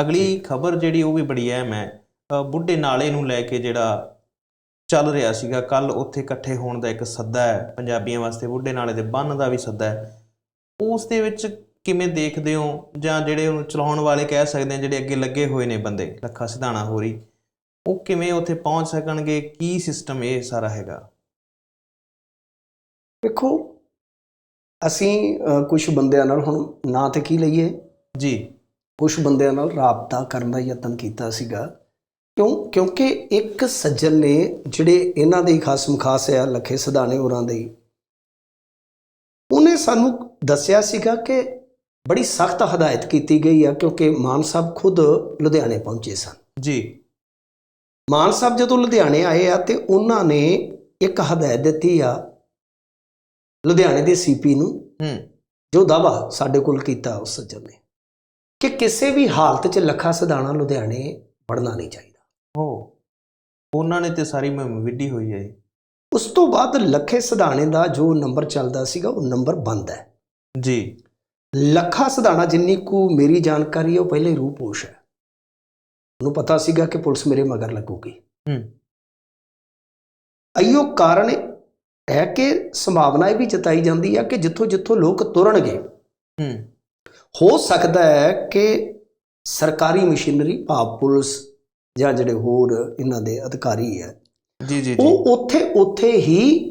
ਅਗਲੀ ਖਬਰ ਜਿਹੜੀ ਉਹ ਵੀ ਬੜੀ ਅਹਿਮ ਹੈ। ਬੁੱਢੇ ਨਾਲੇ ਨੂੰ ਲੈ ਕੇ ਜਿਹੜਾ ਚੱਲ ਰਿਹਾ ਸੀਗਾ ਕੱਲ ਉੱਥੇ ਇਕੱਠੇ ਹੋਣ ਦਾ ਇੱਕ ਸੱਦਾ ਹੈ ਪੰਜਾਬੀਆਂ ਵਾਸਤੇ ਬੁੱਢੇ ਨਾਲੇ ਦੇ ਬੰਨ ਦਾ ਵੀ ਸੱਦਾ ਹੈ। ਉਸ ਦੇ ਵਿੱਚ ਕਿਵੇਂ ਦੇਖਦੇ ਹੋ? ਜਾਂ ਜਿਹੜੇ ਉਹਨੂੰ ਚਲਾਉਣ ਵਾਲੇ ਕਹਿ ਸਕਦੇ ਆ ਜਿਹੜੇ ਅੱਗੇ ਲੱਗੇ ਹੋਏ ਨੇ ਬੰਦੇ ਲੱਖਾ ਸਿਧਾਣਾ ਹੋਰੀ ਉਹ ਕਿਵੇਂ ਉੱਥੇ ਪਹੁੰਚ ਸਕਣਗੇ? ਕੀ ਸਿਸਟਮ ਇਹ ਸਾਰਾ ਹੈਗਾ? ਵੇਖੋ ਅਸੀਂ ਕੁਝ ਬੰਦਿਆਂ ਨਾਲ ਹੁਣ ਨਾਂ ਤੇ ਕੀ ਲਈਏ। ਜੀ। ਕੁਝ ਬੰਦਿਆਂ ਨਾਲ ਰਾਬਤਾ ਕਰਨ ਦਾ ਯਤਨ ਕੀਤਾ ਸੀਗਾ। ਕਿਉਂ? ਕਿਉਂਕਿ ਇੱਕ ਸੱਜਣ ਨੇ ਜਿਹੜੇ ਇਹਨਾਂ ਦੇ ਹੀ ਖਾਸਮ ਖਾਸ ਆ ਲੱਖੇ ਸਦਾਣੇ ਹੋਰਾਂ ਦੇ ਉਹਨੇ ਸਾਨੂੰ ਦੱਸਿਆ ਸੀਗਾ ਕਿ ਬੜੀ ਸਖਤ ਹਦਾਇਤ ਕੀਤੀ ਗਈ ਆ ਕਿਉਂਕਿ ਮਾਨ ਸਾਹਿਬ ਖੁਦ ਲੁਧਿਆਣੇ ਪਹੁੰਚੇ ਸਨ। ਜੀ। ਮਾਨ ਸਾਹਿਬ ਜਦੋਂ ਲੁਧਿਆਣੇ ਆਏ ਆ ਤੇ ਉਹਨਾਂ ਨੇ ਇੱਕ ਹਦਾਇਤ ਦਿੱਤੀ ਆ ਲੁਧਿਆਣੇ ਦੇ ਸੀਪੀ ਨੂੰ ਹੂੰ। ਜੋ ਦਾਵਾ ਸਾਡੇ ਕੋਲ ਕੀਤਾ ਉਸ ਸੱਜਣ ਨੇ। ਕਿ ਕਿਸੇ ਵੀ ਹਾਲਤ 'ਚ ਲੱਖਾ ਸਦਾਣਾ ਲੁਧਿਆਣੇ ਵੜਨਾ ਨਹੀਂ ਚਾਹੀਦਾ। ਹੋ ਉਹਨਾਂ ਨੇ ਤੇ ਸਾਰੀ ਮੁਹਿੰਮ ਵਿੱਢੀ ਹੋਈ ਹੈ। ਉਸ ਤੋਂ ਬਾਅਦ ਲੱਖੇ ਸਦਾਣੇ ਦਾ ਜੋ ਨੰਬਰ ਚੱਲਦਾ ਸੀਗਾ ਉਹ ਨੰਬਰ ਬੰਦ ਹੈ। ਜੀ। ਲੱਖਾ ਸਦਾਣਾ ਜਿੰਨੀ ਕੁ ਮੇਰੀ ਜਾਣਕਾਰੀ ਹੈ ਉਹ ਪਹਿਲੇ ਰੂਪੋਸ਼ ਹੈ। ਉਹਨੂੰ ਪਤਾ ਸੀਗਾ ਕਿ ਪੁਲਿਸ ਮੇਰੇ ਮਗਰ ਲੱਗੂਗੀ। ਹੂੰ। ਅਈਓ ਕਾਰਨ ਹੈ ਕਿ ਸੰਭਾਵਨਾ ਇਹ ਵੀ ਜਤਾਈ ਜਾਂਦੀ ਹੈ ਕਿ ਜਿੱਥੋਂ ਜਿੱਥੋਂ ਲੋਕ ਤੁਰਨਗੇ। ਹੂੰ। ਹੋ ਸਕਦਾ ਹੈ ਕਿ ਸਰਕਾਰੀ ਮਸ਼ੀਨਰੀ ਭਾਵ ਪੁਲਿਸ ਜਾਂ ਜਿਹੜੇ ਹੋਰ ਇਹਨਾਂ ਦੇ ਅਧਿਕਾਰੀ ਹੈ। ਜੀ ਜੀ ਉਹ ਉੱਥੇ ਉੱਥੇ ਹੀ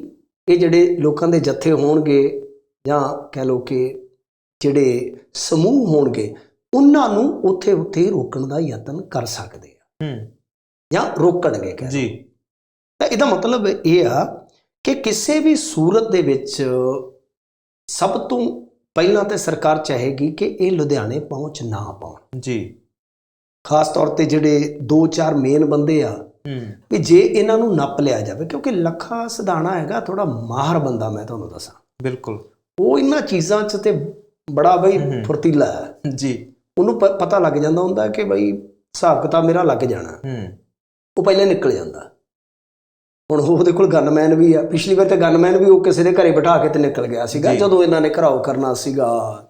ਇਹ ਜਿਹੜੇ ਲੋਕਾਂ ਦੇ ਜੱਥੇ ਹੋਣਗੇ ਜਾਂ ਕਹਿ ਲਓ ਕਿ ਜਿਹੜੇ ਸਮੂਹ ਹੋਣਗੇ ਉਹਨਾਂ ਨੂੰ ਉੱਥੇ ਉੱਥੇ ਰੋਕਣ ਦਾ ਯਤਨ ਕਰ ਸਕਦੇ ਆ। ਹੂੰ। ਜਾਂ ਰੋਕਣਗੇ ਕਹਿ ਲਓ। ਜੀ। ਤਾਂ ਇਹਦਾ ਮਤਲਬ ਇਹ ਆ ਕਿ ਕਿਸੇ ਵੀ ਸੂਰਤ ਦੇ ਵਿੱਚ ਸਭ ਤੋਂ ਪਹਿਲਾਂ ਤੇ ਸਰਕਾਰ ਚਾਹੇਗੀ ਕਿ ਇਹ ਲੁਧਿਆਣੇ ਪਹੁੰਚ ਨਾ ਪਾਉਣ। ਜੀ। ਖਾਸ ਤੌਰ ਤੇ ਜਿਹੜੇ 2-4 ਮੇਨ ਬੰਦੇ ਆ ਵੀ ਜੇ ਇਹਨਾਂ ਨੂੰ ਨੱਪ ਲਿਆ ਜਾਵੇ ਕਿਉਂਕਿ ਲੱਖਾ ਸਿਧਾਣਾ ਹੈਗਾ ਥੋੜਾ ਮਾਹਰ ਬੰਦਾ ਮੈਂ ਤੁਹਾਨੂੰ ਦੱਸਾਂ। ਬਿਲਕੁਲ। ਉਹ ਇਹਨਾਂ ਚੀਜ਼ਾਂ 'ਚ ਤੇ ਬੜਾ ਬਈ। ਫੁਰਤੀਲਾ ਹੈ। ਜੀ। ਉਹਨੂੰ ਪਤਾ ਲੱਗ ਜਾਂਦਾ ਹੁੰਦਾ ਕਿ ਬਈ ਹਿਸਾਬ ਕਿਤਾਬ ਮੇਰਾ ਲੱਗ ਜਾਣਾ। ਹੂੰ। ਉਹ ਪਹਿਲੇ ਨਿਕਲ ਜਾਂਦਾ। ਹੁਣ ਉਹਦੇ ਕੋਲ ਗਨਮੈਨ ਵੀ ਆ। ਪਿਛਲੀ ਵਾਰ ਤਾਂ ਗਨਮੈਨ ਵੀ ਉਹ ਕਿਸੇ ਦੇ ਘਰੇ ਬਿਠਾ ਕੇ ਤੇ ਨਿਕਲ ਗਿਆ ਸੀਗਾ। ਜਦੋਂ ਇਹਨਾਂ ਨੇ ਘਰਾਓ ਕਰਨਾ ਸੀਗਾ।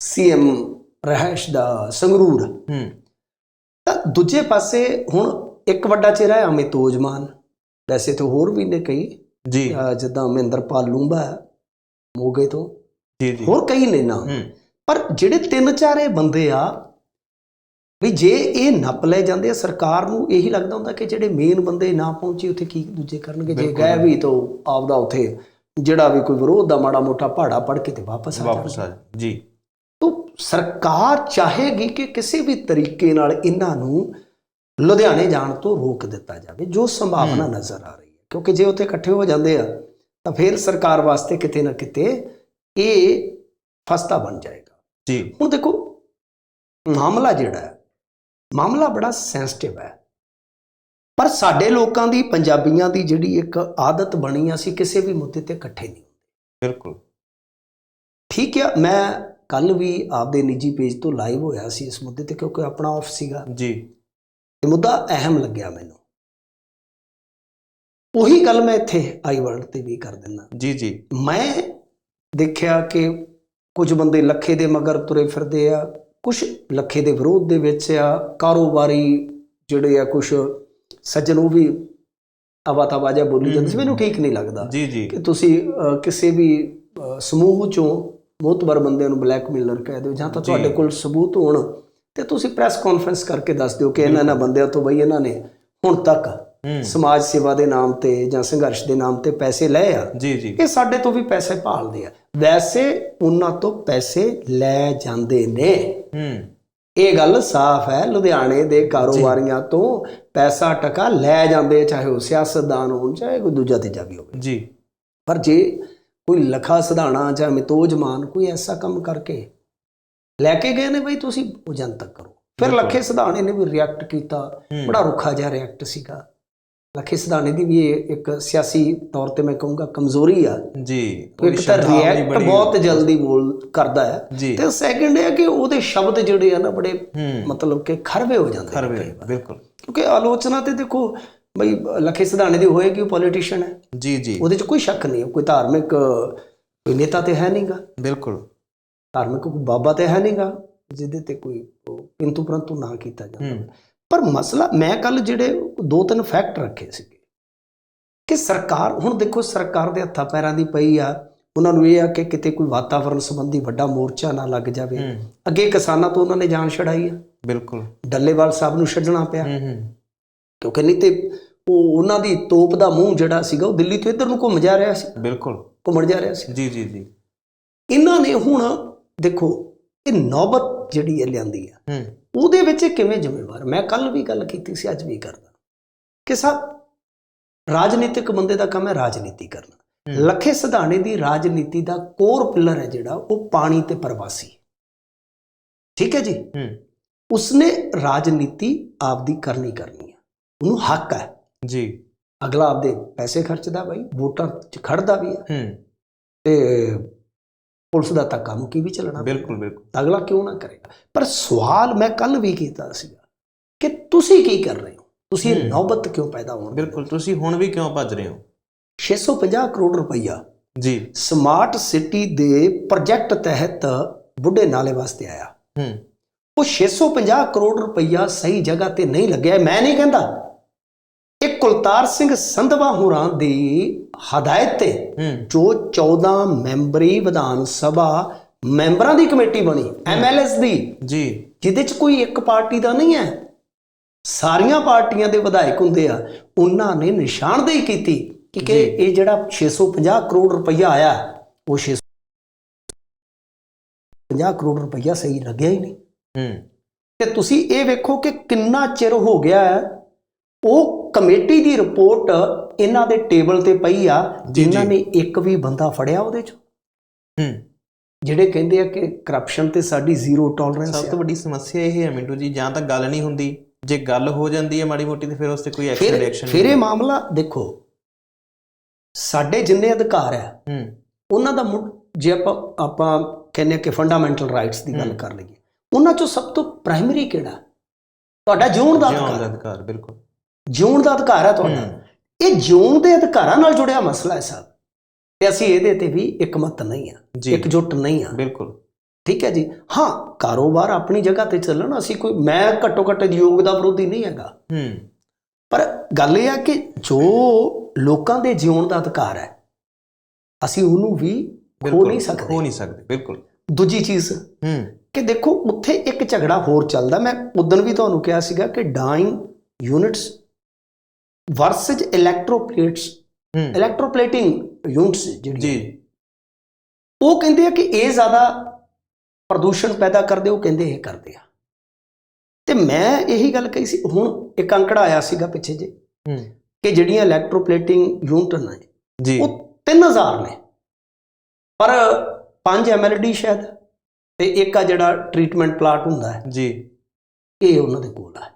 ਸੀਐਮ ਰਹਿਸ਼ ਦਾ ਸੰਗਰੂਰ। ਹੂੰ। ਤਾਂ ਦੂਜੇ ਪਾਸੇ ਹੁਣ ਇੱਕ ਵੱਡਾ ਚਿਹਰਾ ਹੈ ਅਮਿਤੋਜ ਮਾਨ ਵੈਸੇ ਤਾਂ ਹੋਰ ਵੀ ਨੇ ਕਈ। ਜੀ। ਜਿੱਦਾਂ ਮਹਿੰਦਰਪਾਲ ਲੂੰਬਾ ਮੋਗੇ ਤੋਂ। ਜੀ ਜੀ। ਹੋਰ ਕਈ ਨੇ ਨਾ। ਹੂੰ। ਪਰ ਜਿਹੜੇ ਤਿੰਨ ਚਾਰ ਬੰਦੇ ਆ ਵੀ ਜੇ ਇਹ ਨੱਪ ਲੈ ਜਾਂਦੇ ਆ ਸਰਕਾਰ ਨੂੰ ਇਹੀ ਲੱਗਦਾ ਹੁੰਦਾ ਕਿ ਜਿਹੜੇ ਮੇਨ ਬੰਦੇ ਨਾ ਪਹੁੰਚੇ ਉੱਥੇ ਕੀ ਦੂਜੇ ਕਰਨਗੇ? ਜੇ। ਗਏ ਵੀ ਤਾਂ ਆਪਦਾ ਉੱਥੇ ਜਿਹੜਾ ਵੀ ਕੋਈ ਵਿਰੋਧ ਦਾ ਮਾੜਾ ਮੋਟਾ ਪਹਾੜਾ ਪੜ ਕੇ ਤੇ ਵਾਪਸ ਆ ਵਾਪਸ ਆ ਜੀ। ਤਾਂ ਸਰਕਾਰ ਚਾਹੇਗੀ ਕਿ ਕਿਸੇ ਵੀ ਤਰੀਕੇ ਨਾਲ ਇਹਨਾਂ ਨੂੰ ਲੁਧਿਆਣੇ ਜਾਣ ਤੋਂ ਰੋਕ ਦਿੱਤਾ ਜਾਵੇ ਜੋ ਸੰਭਾਵਨਾ। ਨਜ਼ਰ ਆ ਰਹੀ ਹੈ। ਕਿਉਂਕਿ ਜੇ ਉੱਥੇ ਇਕੱਠੇ ਹੋ ਜਾਂਦੇ ਆ ਤਾਂ ਫਿਰ ਸਰਕਾਰ ਵਾਸਤੇ ਕਿਤੇ ਨਾ ਕਿਤੇ ਇਹ ਫਸਤਾ ਬਣ ਜਾਏਗਾ। ਜੀ। ਹੁਣ ਦੇਖੋ ਮਾਮਲਾ ਜਿਹੜਾ ਹੈ ਮਾਮਲਾ ਬੜਾ ਸੈਂਸਿਟਿਵ ਹੈ। ਪਰ ਸਾਡੇ ਲੋਕਾਂ ਦੀ ਪੰਜਾਬੀਆਂ ਦੀ ਜਿਹੜੀ ਇੱਕ ਆਦਤ ਬਣੀ ਆ, ਅਸੀਂ ਕਿਸੇ ਵੀ ਮੁੱਦੇ ਤੇ ਇਕੱਠੇ ਨਹੀਂ ਬਿਲਕੁਲ। ਠੀਕ ਹੈ ਮੈਂ ਕੱਲ ਵੀ ਆਪਦੇ ਨਿੱਜੀ ਪੇਜ ਤੋਂ ਲਾਈਵ ਹੋਇਆ ਸੀ ਇਸ ਮੁੱਦੇ ਤੇ ਕਿਉਂਕਿ ਆਪਣਾ ਆਫ ਸੀਗਾ। ਜੀ। ਇਹ ਮੁੱਦਾ ਅਹਿਮ ਲੱਗਿਆ ਮੈਨੂੰ। ਉਹੀ ਗੱਲ ਮੈਂ ਇੱਥੇ ਆਈ ਵਰਲਡ ਤੇ ਵੀ ਕਰ ਦਿੰਦਾ। ਜੀ ਜੀ। ਮੈਂ ਦੇਖਿਆ ਕਿ ਕੁਝ ਬੰਦੇ ਲੱਖੇ ਦੇ ਮਗਰ ਤੁਰੇ ਫਿਰਦੇ ਆ ਕੁਝ ਲੱਖੇ ਦੇ ਵਿਰੋਧ ਦੇ ਵਿੱਚ ਆ ਕਾਰੋਬਾਰੀ ਜਿਹੜੇ ਆ ਕੁਝ ਸੱਜਣ ਉਹ ਵੀ ਆਵਾਤਾਵਾ ਜਿਹਾ ਬੋਲੀ ਜਾਂਦੇ ਸੀ। ਮੈਨੂੰ ਠੀਕ ਨਹੀਂ ਲੱਗਦਾ ਜੀ ਜੀ। ਕਿ ਤੁਸੀਂ ਕਿਸੇ ਵੀ ਸਮੂਹ ਚੋਂ ਮੋਤਬਰ ਬੰਦਿਆਂ ਨੂੰ ਬਲੈਕਮੇਲਰ ਕਹਿ ਦਿਓ ਜਾਂ ਤਾਂ। ਤੁਹਾਡੇ ਕੋਲ ਸਬੂਤ ਹੋਣ ਤੇ ਤੁਸੀਂ ਪ੍ਰੈਸ ਕਾਨਫਰੰਸ ਕਰਕੇ ਦੱਸ ਦਿਓ ਕਿ ਇਹਨਾਂ ਇਹਨਾਂ ਬੰਦਿਆਂ ਤੋਂ ਬਈ ਇਹਨਾਂ ਨੇ ਹੁਣ ਤੱਕ ਸਮਾਜ ਸੇਵਾ ਦੇ ਨਾਮ ਤੇ ਜਾਂ ਸੰਘਰਸ਼ ਦੇ ਨਾਮ ਤੇ ਪੈਸੇ ਲਏ ਆ। ਜੀ ਜੀ। ਇਹ ਸਾਡੇ ਤੋਂ ਵੀ ਪੈਸੇ ਭਾਲਦੇ ਆ। ਵੈਸੇ ਉਹਨਾਂ ਤੋਂ ਪੈਸੇ ਲੈ ਜਾਂਦੇ ਨੇ। ਹੂੰ। ਇਹ ਗੱਲ ਸਾਫ਼ ਹੈ ਲੁਧਿਆਣੇ ਦੇ ਕਾਰੋਬਾਰੀਆਂ ਤੋਂ ਪੈਸਾ ਟਕਾ ਲੈ ਜਾਂਦੇ ਚਾਹੇ ਉਹ ਸਿਆਸਤਦਾਨ ਹੋਣ ਚਾਹੇ ਕੋਈ ਦੂਜਾ ਤੀਜਾ ਵੀ ਹੋਵੇ। ਜੀ। ਪਰ ਜੇ ਕੋਈ ਲਖਾ ਸਧਾਣਾ ਜਾਂ ਮਿਤੋਜਮਾਨ ਕੋਈ ਐਸਾ ਕੰਮ ਕਰਕੇ ਲੈ ਕੇ ਗਏ ਨੇ ਬਈ ਤੁਸੀਂ ਉਹ ਜਨਤਕ ਕਰੋ। ਫਿਰ। ਲਖੇ ਸਧਾਣੇ ਨੇ ਵੀ ਰਿਐਕਟ ਕੀਤਾ ਬੜਾ ਰੁੱਖਾ ਜਿਹਾ ਰਿਐਕਟ ਸੀਗਾ। ਲਖੇ ਸਧਾਣੇ ਦੀ ਵੀ ਇੱਕ ਸਿਆਸੀ ਤੌਰ ਤੇ ਮੈਂ ਕਹੂੰਗਾ ਕਮਜ਼ੋਰੀ ਆ। ਜੀ ਇੱਕ ਤਾਂ ਰਿਐਕਟ ਬਹੁਤ ਜਲਦੀ ਬੋਲ ਕਰਦਾ ਹੈ। ਤੇ ਸੈਕੰਡ ਹੈ ਕਿ ਉਹਦੇ ਸ਼ਬਦ ਜਿਹੜੇ ਆ ਨਾ ਬੜੇ ਮਤਲਬ ਕਿ ਖਰਵੇ ਹੋ ਜਾਂਦੇ ਖਰਵੇ। ਬਿਲਕੁਲ। ਕਿਉਂਕਿ ਆਲੋਚਨਾ ਤੇ ਦੇਖੋ ਬਈ ਲਖੇ ਸਧਾਣੇ ਦੀ ਹੋਏਗੀ ਉਹ ਪੋਲੀਟੀਸ਼ੀਅਨ ਹੈ। ਜੀ ਜੀ। ਉਹਦੇ 'ਚ ਕੋਈ ਸ਼ੱਕ ਨਹੀਂ ਕੋਈ ਧਾਰਮਿਕ ਕੋਈ ਨੇਤਾ ਤੇ ਹੈ ਨਹੀਂਗਾ ਬਿਲਕੁਲ। ਧਾਰਮਿਕ ਕੋਈ ਬਾਬਾ ਤੇ ਹੈ ਨਹੀਂਗਾ ਜਿਹਦੇ ਤੇ ਕੋਈ ਕਿੰਤੂ ਪਰੰਤੂ ਨਾ ਕੀਤਾ ਜਾਂਦਾ ਪਰ ਮਸਲਾ ਮੈਂ ਕੱਲ ਜਿਹੜੇ ਦੋ ਤਿੰਨ ਫੈਕਟ ਰੱਖੇ ਸੀਗੇ ਕਿ ਸਰਕਾਰ ਹੁਣ ਦੇਖੋ ਸਰਕਾਰ ਦੇ ਹੱਥਾਂ ਪੈਰਾਂ ਦੀ ਪਈ ਆ ਉਹਨਾਂ ਨੂੰ ਇਹ ਆ ਕਿ ਕਿਤੇ ਕੋਈ ਵਾਤਾਵਰਣ ਸੰਬੰਧੀ ਵੱਡਾ ਮੋਰਚਾ ਨਾ ਲੱਗ ਜਾਵੇ। ਅੱਗੇ ਕਿਸਾਨਾਂ ਤੋਂ ਉਹਨਾਂ ਨੇ ਜਾਨ ਛਡਾਈ ਆ। ਬਿਲਕੁਲ। ਡੱਲੇਵਾਲ ਸਾਹਿਬ ਨੂੰ ਛੱਡਣਾ ਪਿਆ। ਹੂੰ ਹੂੰ। ਕਿਉਂਕਿ ਨਹੀਂ ਤੇ ਉਹ ਉਹਨਾਂ ਦੀ ਤੋਪ ਦਾ ਮੂੰਹ ਜਿਹੜਾ ਸੀਗਾ ਉਹ ਦਿੱਲੀ ਤੋਂ ਇੱਧਰ ਨੂੰ ਘੁੰਮ ਜਾ ਰਿਹਾ ਸੀ। ਬਿਲਕੁਲ। ਘੁੰਮਣ ਜਾ ਰਿਹਾ ਸੀ। ਜੀ ਜੀ ਜੀ। ਇਹਨਾਂ ਨੇ ਹੁਣ ਦੇਖੋ ਇਹ ਨੌਬਤ ਜਿਹੜੀ ਹੈ ਲਿਆਂਦੀ ਆ ਹੂੰ। ਉਹਦੇ ਵਿੱਚ ਕਿਵੇਂ ਜ਼ਿੰਮੇਵਾਰ? ਮੈਂ ਕੱਲ ਵੀ ਗੱਲ ਕੀਤੀ ਸੀ ਅੱਜ ਵੀ ਕਰਦਾ। ਕਿ ਸਾਹਿਬ ਰਾਜਨੀਤਿਕ ਬੰਦੇ ਦਾ ਕੰਮ ਹੈ ਰਾਜਨੀਤੀ ਕਰਨਾ। ਲੱਖੇ ਸਿਧਾਣੇ ਦੀ ਰਾਜਨੀਤੀ ਦਾ ਕੋਰ ਪਿਲਰ ਹੈ ਜਿਹੜਾ ਉਹ ਪਾਣੀ ਤੇ ਪ੍ਰਵਾਸੀ। ਠੀਕ ਹੈ ਜੀ? ਉਸਨੇ ਰਾਜਨੀਤੀ ਆਪਦੀ ਕਰਨੀ ਕਰਨੀ ਹੈ। ਉਹਨੂੰ ਹੱਕ ਹੈ। ਜੀ। ਅਗਲਾ ਆਪਦੇ ਪੈਸੇ ਖਰਚਦਾ ਬਾਈ ਵੋਟਾਂ 'ਚ ਖੜਦਾ ਵੀ ਹੂੰ। ਤੇ ਪੁਲਿਸ ਦਾ ਧੱਕਾ ਮੁੱਕੀ ਵੀ ਚੱਲਣਾ ਬਿਲਕੁਲ ਬਿਲਕੁਲ। ਅਗਲਾ ਕਿਉਂ ਨਾ ਕਰੇਗਾ ਪਰ ਸਵਾਲ ਮੈਂ ਕੱਲ ਵੀ ਕੀਤਾ ਸੀਗਾ ਕਿ ਤੁਸੀਂ ਕੀ ਕਰ ਰਹੇ ਹੋ? ਤੁਸੀਂ ਇਹ। ਨੌਬਤ ਕਿਉਂ ਪੈਦਾ ਹੋਣ? ਬਿਲਕੁਲ ਤੁਸੀਂ ਹੁਣ ਵੀ ਕਿਉਂ ਭੱਜ ਰਹੇ ਹੋ? 650 ਕਰੋੜ ਰੁਪਈਆ ਜੀ। ਸਮਾਰਟ ਸਿਟੀ ਦੇ ਪ੍ਰੋਜੈਕਟ ਤਹਿਤ ਬੁੱਢੇ ਨਾਲੇ ਵਾਸਤੇ ਆਇਆ। ਹੂੰ। ਉਹ 650 ਕਰੋੜ ਰੁਪਈਆ ਸਹੀ ਜਗ੍ਹਾ ਤੇ ਨਹੀਂ ਲੱਗਿਆ ਮੈਂ ਨਹੀਂ ਕਹਿੰਦਾ। ਇਹ ਕੁਲਤਾਰ ਸਿੰਘ ਸੰਧਵਾ ਹੋਰਾਂ ਦੀ ਹਦਾਇਤ ਤੇ ਜੋ 14 ਮੈਂਬਰੀ ਵਿਧਾਨ ਸਭਾ ਮੈਂਬਰਾਂ ਦੀ ਕਮੇਟੀ ਬਣੀ ਐਮਐਲਐਸ ਦੀ। ਜੀ। ਜਿਹਦੇ ਚ ਕੋਈ ਇੱਕ ਪਾਰਟੀ ਦਾ ਨਹੀਂ ਹੈ। ਸਾਰੀਆਂ ਪਾਰਟੀਆਂ ਦੇ ਵਿਧਾਇਕ ਹੁੰਦੇ ਆ ਉਹਨਾਂ ਨੇ ਨਿਸ਼ਾਨਦੇਹੀ ਕੀਤੀ ਕਿ ਕਿ। ਇਹ ਜਿਹੜਾ 650 ਕਰੋੜ ਰੁਪਈਆ ਆਇਆ ਉਹ 650 ਕਰੋੜ ਰੁਪਈਆ ਸਹੀ ਲੱਗਿਆ ਹੀ ਨਹੀਂ। ਹੂੰ। ਤੇ ਤੁਸੀਂ ਇਹ ਵੇਖੋ ਕਿ ਕਿੰਨਾ ਚਿਰ ਹੋ ਗਿਆ ਉਹ ਕਮੇਟੀ ਦੀ ਰਿਪੋਰਟ ਇਹਨਾਂ ਦੇ ਟੇਬਲ ਤੇ ਪਈ ਆ ਜਿਨ੍ਹਾਂ। ਨੇ ਇੱਕ ਵੀ ਬੰਦਾ ਫੜਿਆ ਉਹਦੇ ਚ? ਹੂੰ। ਜਿਹੜੇ ਕਹਿੰਦੇ ਆ ਕਿ ਕਰਪਸ਼ਨ ਤੇ ਸਾਡੀ ਜ਼ੀਰੋ ਟੋਲਰੈਂਸ ਸਭ ਹੈ ਤੋਂ ਵੱਡੀ ਸਮੱਸਿਆ ਇਹ ਹੈ ਮਿੰਟੂ ਜੀ ਜਾਂ ਤਾਂ ਗੱਲ ਨਹੀਂ ਹੁੰਦੀ। ਜੇ ਗੱਲ ਹੋ ਜਾਂਦੀ ਹੈ ਮਾੜੀ ਮੋਟੀ ਤੇ ਫਿਰ ਉਸ ਤੇ ਕੋਈ ਐਕਸ਼ਨ ਰਿਐਕਸ਼ਨ ਫਿਰ ਇਹ ਮਾਮਲਾ ਦੇਖੋ ਸਾਡੇ ਜਿੰਨੇ ਅਧਿਕਾਰ ਆ ਹੂੰ। ਉਹਨਾਂ ਦਾ ਜੇ ਆਪਾਂ ਆਪਾਂ ਕਹਿੰਦੇ ਕਿ ਫੰਡਾਮੈਂਟਲ ਰਾਈਟਸ ਦੀ ਗੱਲ ਹੂੰ। ਕਰ ਲਈਏ ਉਹਨਾਂ ਚੋਂ ਸਭ ਤੋਂ ਪ੍ਰਾਇਮਰੀ ਕਿਹੜਾ? ਤੁਹਾਡਾ ਜਿਉਣ ਦਾ ਅਧਿਕਾਰ ਬਿਲਕੁਲ। ਜਿਉਣ ਦਾ ਅਧਿਕਾਰ ਹੈ ਤੁਹਾਡਾ। ਹੂੰ, ਇਹ ਜਿਉਣ ਦੇ ਅਧਿਕਾਰਾਂ ਨਾਲ ਜੁੜਿਆ ਮਸਲਾ ਹੈ ਸਾਹਿਬ ਤੇ ਅਸੀਂ ਇਹਦੇ ਤੇ ਵੀ ਇਕਮਤ ਨਹੀਂ ਆ ਇਕਜੁੱਟ ਨਹੀਂ ਆ। ਬਿਲਕੁਲ। ਠੀਕ ਹੈ ਜੀ? ਹਾਂ ਕਾਰੋਬਾਰ ਆਪਣੀ ਜਗ੍ਹਾ ਤੇ ਚੱਲਣ ਅਸੀਂ ਕੋਈ ਮੈਂ ਘੱਟੋ ਘੱਟ ਯੋਗ ਦਾ ਵਿਰੋਧੀ ਨਹੀਂ ਹੈਗਾ। ਹੂੰ। ਪਰ ਗੱਲ ਇਹ ਆ ਕਿ ਜੋ ਲੋਕਾਂ ਦੇ ਜਿਉਣ ਦਾ ਅਧਿਕਾਰ ਹੈ ਅਸੀਂ ਉਹਨੂੰ ਵੀ ਖੋ ਨਹੀਂ ਸਕਦੇ। ਹੋ ਨਹੀਂ ਸਕਦੇ ਬਿਲਕੁਲ। ਦੂਜੀ ਚੀਜ਼ ਹੂੰ। ਕਿ ਦੇਖੋ ਉੱਥੇ ਇੱਕ ਝਗੜਾ ਹੋਰ ਚੱਲਦਾ। ਮੈਂ ਉਦੋਂ ਵੀ ਤੁਹਾਨੂੰ ਕਿਹਾ ਸੀਗਾ ਕਿ dying units versus electroplates electroplating units ਜਿਹੜੀ ਜੀ। ਉਹ ਕਹਿੰਦੇ ਆ ਕਿ ਇਹ ਜ਼ਿਆਦਾ ਪ੍ਰਦੂਸ਼ਣ ਪੈਦਾ ਕਰਦੇ ਉਹ ਕਹਿੰਦੇ ਇਹ ਕਰਦੇ ਆ। ਤੇ ਮੈਂ ਇਹੀ ਗੱਲ ਕਹੀ ਸੀ ਹੁਣ ਇੱਕ ਅੰਕੜਾ ਆਇਆ ਸੀਗਾ ਪਿੱਛੇ ਜੇ ਕਿ ਜਿਹੜੀਆਂ ਇਲੈਕਟ੍ਰੋਪਲੇਟਿੰਗ ਯੂਨਿਟ ਨੇ ਜੀ। ਉਹ 3000 ਨੇ। ਪਰ 5 ਐਮਐਲਡੀ ਸ਼ਾਇਦ ਤੇ ਇੱਕ ਆ ਜਿਹੜਾ ਟ੍ਰੀਟਮੈਂਟ ਪਲਾਂਟ ਹੁੰਦਾ ਹੈ ਜੀ। ਇਹ ਉਹਨਾਂ ਦੇ ਕੋਲ ਹੈ।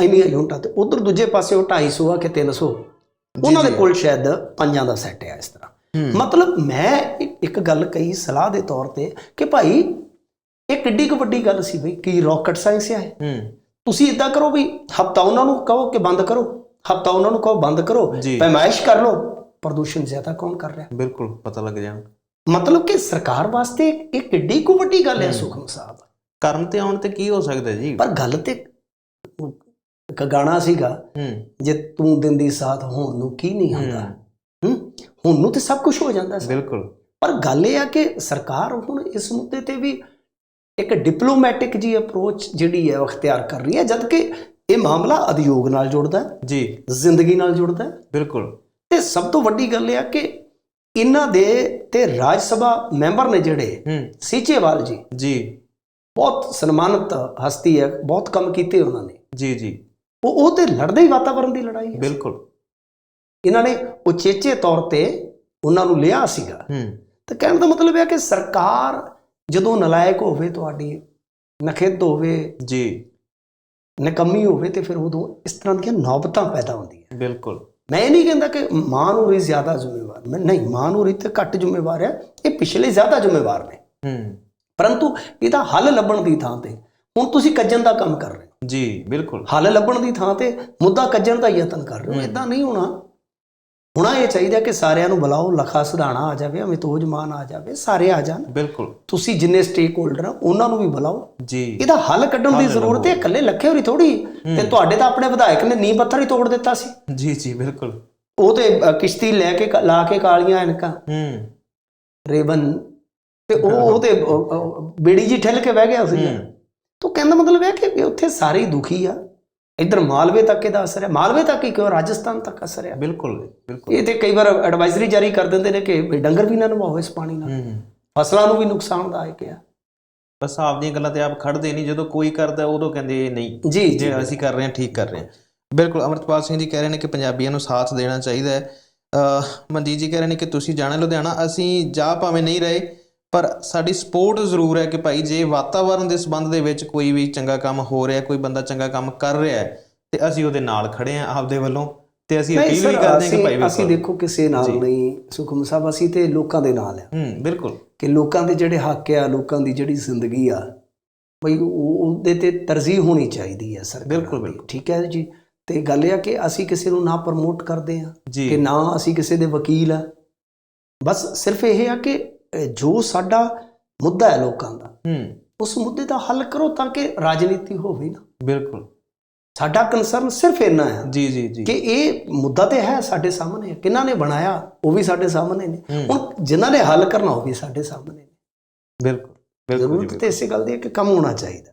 ਹੂੰ ਇੰਨੀਆਂ ਯੂਨਿਟਾਂ ਤੇ ਉਧਰ ਦੂਜੇ ਪਾਸੇ ਉਹ 250 ਆ ਕਿ 300 ਉਹਨਾਂ ਦੇ। ਕੋਲ ਸ਼ਾਇਦ ਪੰਜਾਂ ਦਾ ਸੈੱਟ ਹੈ ਇਸ ਤਰ੍ਹਾਂ। ਹੂੰ। ਮਤਲਬ ਮੈਂ ਇੱਕ ਗੱਲ ਕਹੀ ਸਲਾਹ ਦੇ ਤੌਰ ਤੇ ਕਿ ਭਾਈ ਇਹ ਕਿੱਡੀ ਕੁ ਵੱਡੀ ਗੱਲ ਸੀ ਬਈ ਕੀ ਰਾਕਟ ਸਾਇੰਸ ਹੈ ਹੂੰ। ਤੁਸੀਂ ਇਦਾਂ ਕਰੋ ਵੀ ਹਫਤਾ ਉਹਨਾਂ ਨੂੰ ਕਹੋ ਕਿ ਬੰਦ ਕਰੋ। ਹਫਤਾ ਉਹਨਾਂ ਨੂੰ ਕਹੋ ਬੰਦ ਕਰੋ। ਪੈਮਾਇਸ਼ ਕਰ ਲਓ। ਪ੍ਰਦੂਸ਼ਣ ਜ਼ਿਆਦਾ ਕੌਣ ਕਰ ਰਿਹਾ? ਬਿਲਕੁਲ ਪਤਾ ਲੱਗ ਜਾਣ। ਮਤਲਬ ਕਿ ਸਰਕਾਰ ਵਾਸਤੇ ਇਹ ਕਿੱਡੀ ਕੁ ਵੱਡੀ ਗੱਲ ਹੈ ਹੂੰ। ਸੁਖਮ ਸਾਹਿਬ। ਕਰਮ ਤੇ ਆਉਣ ਤੇ ਕੀ ਹੋ ਸਕਦਾ ਜੀ? ਪਰ ਗੱਲ ਤੇ ਇੱਕ ਗਾਣਾ ਸੀਗਾ ਜੇ ਤੂੰ ਦਿੰਦੀ ਸਾਥ ਹੋਣ ਨੂੰ ਕੀ ਨਹੀਂ ਹੁੰਦਾ ਹੂੰ? ਹੁਣ ਨੂੰ ਤੇ ਸਭ ਕੁਝ ਹੋ ਜਾਂਦਾ ਸੀ। ਬਿਲਕੁਲ। ਪਰ ਗੱਲ ਇਹ ਆ ਕਿ ਸਰਕਾਰ ਹੁਣ ਇਸ ਮੁੱਦੇ ਤੇ ਵੀ ਇੱਕ ਡਿਪਲੋਮੈਟਿਕ ਜੀ ਅਪਰੋਚ ਜਿਹੜੀ ਹੈ ਉਹ ਅਖਤਿਆਰ ਕਰ ਰਹੀ ਹੈ ਜਦ ਕਿ ਇਹ ਮਾਮਲਾ ਉਦਯੋਗ ਨਾਲ ਜੁੜਦਾ ਹੈ ਜੀ। ਜ਼ਿੰਦਗੀ ਨਾਲ ਜੁੜਦਾ ਹੈ। ਬਿਲਕੁਲ। ਤੇ ਸਭ ਤੋਂ ਵੱਡੀ ਗੱਲ ਇਹ ਆ ਕਿ ਇਹਨਾਂ ਦੇ ਤੇ ਰਾਜ ਸਭਾ ਮੈਂਬਰ ਨੇ ਜਿਹੜੇ ਸੀਚੇਵਾਲ ਜੀ ਜੀ। ਬਹੁਤ ਸਨਮਾਨਿਤ ਹਸਤੀ ਹੈ ਬਹੁਤ ਕੰਮ ਕੀਤੇ ਉਹਨਾਂ ਨੇ। ਜੀ ਜੀ। ਉਹ ਉਹ ਤੇ ਲੜਦੇ ਹੀ ਵਾਤਾਵਰਣ ਦੀ ਲੜਾਈ ਹੈ। ਬਿਲਕੁਲ। ਇਹਨਾਂ ਨੇ ਉਚੇਚੇ ਤੌਰ ਤੇ ਉਹਨਾਂ ਨੂੰ ਲਿਆ ਸੀਗਾ। ਹੂੰ। ਤਾਂ ਕਹਿਣ ਦਾ ਮਤਲਬ ਇਹ ਹੈ ਕਿ ਸਰਕਾਰ ਜਦੋਂ ਨਲਾਇਕ ਹੋਵੇ ਤੁਹਾਡੀ ਨਖਿੱਧ ਹੋਵੇ ਜੀ। ਨਕੰਮੀ ਹੋਵੇ ਤੇ ਫਿਰ ਉਦੋਂ ਇਸ ਤਰ੍ਹਾਂ ਦੀਆਂ ਨੌਬਤਾਂ ਪੈਦਾ ਹੁੰਦੀਆਂ। ਬਿਲਕੁਲ। ਮੈਂ ਇਹ ਨਹੀਂ ਕਹਿੰਦਾ ਕਿ ਮਾਂ ਨੂੰ ਰੀ ਜ਼ਿਆਦਾ ਜ਼ਿੰਮੇਵਾਰ ਮੈਂ ਨਹੀਂ ਮਾਂ ਨੂੰ ਰੀ ਤੇ ਘੱਟ ਜ਼ਿੰਮੇਵਾਰ ਹੈ ਇਹ ਪਿਛਲੇ ਜ਼ਿਆਦਾ ਜ਼ਿੰਮੇਵਾਰ ਨੇ। ਹੂੰ। ਪਰੰਤੂ ਇਹਦਾ ਹੱਲ ਲੱਭਣ ਦੀ ਥਾਂ ਤੇ ਹੁਣ ਤੁਸੀਂ ਕੱਜਣ ਦਾ ਕੰਮ ਕਰ ਰਹੇ ਜੀ ਬਿਲਕੁਲ। ਹੱਲ ਲੱਭਣ ਦੀ ਥਾਂ ਤੇ ਮੁੱਦਾ ਕੱਜਣ ਦਾ ਯਤਨ ਕਰ ਰਹੇ ਹੋ। ਇਦਾਂ ਨਹੀਂ ਹੋਣਾ। ਹੋਣਾ ਇਹ ਚਾਹੀਦਾ ਕਿ ਸਾਰਿਆਂ ਨੂੰ ਬੁਲਾਓ ਲਖਾ ਸਿਧਾਣਾ ਆ ਜਾਵੇ ਅਮਿਤੋਜ ਮਾਨ ਆ ਜਾਵੇ ਸਾਰੇ ਆ ਜਾਣ। ਬਿਲਕੁਲ। ਤੁਸੀਂ ਜਿੰਨੇ ਸਟੇਕ ਹੋਲਡਰ ਆ ਉਹਨਾਂ ਨੂੰ ਵੀ ਬੁਲਾਓ। ਜੀ। ਇਹਦਾ ਹੱਲ ਕੱਢਣ ਦੀ ਜ਼ਰੂਰਤ ਹੈ ਇਕੱਲੇ ਲੱਖੇ ਹੋਰੀ ਥੋੜੀ ਤੇ ਤੁਹਾਡੇ ਤਾਂ ਆਪਣੇ ਵਿਧਾਇਕ ਨੇ ਨੀਂਹ ਪੱਥਰ ਹੀ ਤੋੜ ਦਿੱਤਾ ਸੀ। ਜੀ ਜੀ ਬਿਲਕੁਲ। ਉਹ ਤੇ ਕਿਸ਼ਤੀ ਲੈ ਕੇ ਲਾ ਕੇ ਕਾਲੀਆਂ ਐਨਕਾਂ। ਹੂੰ। ਰੇਬਨ ਤੇ ਉਹ ਉਹ ਤੇ ਬੇੜੀ ਜੀ ਠੱਲ ਕੇ ਬਹਿ ਗਿਆ ਸੀ। ਤਾਂ ਕਹਿੰਦਾ ਮਤਲਬ ਹੈ ਕਿ ਉੱਥੇ ਸਾਰੇ ਹੀ ਦੁਖੀ ਆ। ਇੱਧਰ ਮਾਲਵੇ ਤੱਕ ਇਹਦਾ ਅਸਰ ਹੈ। ਮਾਲਵੇ ਤੱਕ ਹੀ ਕਿਉਂ? ਰਾਜਸਥਾਨ ਤੱਕ ਅਸਰ ਹੈ। ਬਿਲਕੁਲ ਬਿਲਕੁਲ। ਇਹ ਤੇ ਕਈ ਵਾਰ ਐਡਵਾਈਜ਼ਰੀ ਜਾਰੀ ਕਰ ਦਿੰਦੇ ਨੇ ਕਿ ਡੰਗਰ ਵੀ ਨਾ ਨਵਾਓ ਇਸ ਪਾਣੀ ਨਾਲ। ਹੂੰ ਫਸਲਾਂ ਨੂੰ ਵੀ ਨੁਕਸਾਨਦਾਇਕ ਆ। ਬਸ ਆਪਦੀਆਂ ਗੱਲਾਂ ਤੇ ਆਪ ਖੜਦੇ ਨਹੀਂ। ਜਦੋਂ ਕੋਈ ਕਰਦਾ ਉਦੋਂ ਕਹਿੰਦੇ ਇਹ ਨਹੀਂ। ਜੀ ਜੀ ਅਸੀਂ ਕਰ ਰਹੇ ਹਾਂ ਠੀਕ ਕਰ ਰਹੇ ਹਾਂ। ਬਿਲਕੁਲ ਅਮਰਤਪਾਲ ਸਿੰਘ ਜੀ ਕਹਿ ਰਹੇ ਨੇ ਕਿ ਪੰਜਾਬੀਆਂ ਨੂੰ ਸਾਥ ਦੇਣਾ ਚਾਹੀਦਾ ਹੈ। ਮਨਜੀਤ ਜੀ ਕਹਿ ਰਹੇ ਨੇ ਕਿ ਤੁਸੀਂ ਜਾਣਾ ਲੁਧਿਆਣਾ ਅਸੀਂ ਜਾ ਭਾਵੇਂ ਨਹੀਂ ਰਹੇ। ਪਰ ਸਾਡੀ ਸਪੋਰਟ ਜ਼ਰੂਰ ਹੈ ਕਿ ਭਾਈ ਜੇ ਵਾਤਾਵਰਣ ਦੇ ਸੰਬੰਧ ਦੇ ਵਿੱਚ ਕੋਈ ਵੀ ਚੰਗਾ ਕੰਮ ਹੋ ਰਿਹਾ ਕੋਈ ਬੰਦਾ ਚੰਗਾ ਕੰਮ ਕਰ ਰਿਹਾ ਹੈ ਤੇ ਅਸੀਂ ਉਹਦੇ ਨਾਲ ਖੜੇ ਹਾਂ ਆਪਦੇ ਵੱਲੋਂ ਤੇ ਅਸੀਂ ਅਪੀਲ ਵੀ ਸਰ ਕਰਦੇ ਹਾਂ ਕਿ ਭਾਈ ਅਸੀਂ ਦੇਖੋ ਕਿਸੇ ਨਾਲ ਨਹੀਂ। ਸੁਖਮ ਸਾਹਿਬ ਅਸੀਂ ਤੇ ਲੋਕਾਂ ਦੇ ਨਾਲ ਆ ਹੂੰ ਬਿਲਕੁਲ। ਕਿ ਲੋਕਾਂ ਦੇ ਜਿਹੜੇ ਹੱਕ ਆ ਲੋਕਾਂ ਦੀ ਜਿਹੜੀ ਜ਼ਿੰਦਗੀ ਆ ਉਹ ਉਹਦੇ ਤੇ ਤਰਜੀਹ ਹੋਣੀ ਚਾਹੀਦੀ ਹੈ ਸਰਕਾਰ ਬਿਲਕੁਲ। ਬਿਲਕੁਲ। ਠੀਕ ਹੈ ਜੀ? ਤੇ ਗੱਲ ਇਹ ਆ ਕਿ ਅਸੀਂ ਕਿਸੇ ਨੂੰ ਨਾ ਪ੍ਰਮੋਟ ਕਰਦੇ ਆ ਕਿ ਨਾ ਅਸੀਂ ਕਿਸੇ ਦੇ ਵਕੀਲ ਆ। ਬਸ ਸਿਰਫ ਇਹ ਆ ਕਿ ਜੋ ਸਾਡਾ ਮੁੱਦਾ ਹੈ ਲੋਕਾਂ ਦਾ ਹੂੰ। ਉਸ ਮੁੱਦੇ ਦਾ ਹੱਲ ਕਰੋ ਤਾਂ ਕਿ ਰਾਜਨੀਤੀ ਹੋਵੇ ਨਾ। ਬਿਲਕੁਲ। ਸਾਡਾ ਕੰਸਰਨ ਸਿਰਫ ਇੰਨਾ ਹੈ ਜੀ ਜੀ ਜੀ। ਕਿ ਇਹ ਮੁੱਦਾ ਤੇ ਹੈ ਸਾਡੇ ਸਾਹਮਣੇ। ਕਿਹਨਾਂ ਨੇ ਬਣਾਇਆ ਉਹ ਵੀ ਸਾਡੇ ਸਾਹਮਣੇ ਨੇ। ਹੁਣ ਜਿਨ੍ਹਾਂ ਨੇ ਹੱਲ ਕਰਨਾ ਉਹ ਵੀ ਸਾਡੇ ਸਾਹਮਣੇ ਨੇ। ਬਿਲਕੁਲ ਬਿਲਕੁਲ ਜ਼ਰੂਰਤ ਤੇ ਇਸੇ ਗੱਲ ਦੀ ਹੈ ਕਿ ਕੰਮ ਹੋਣਾ ਚਾਹੀਦਾ।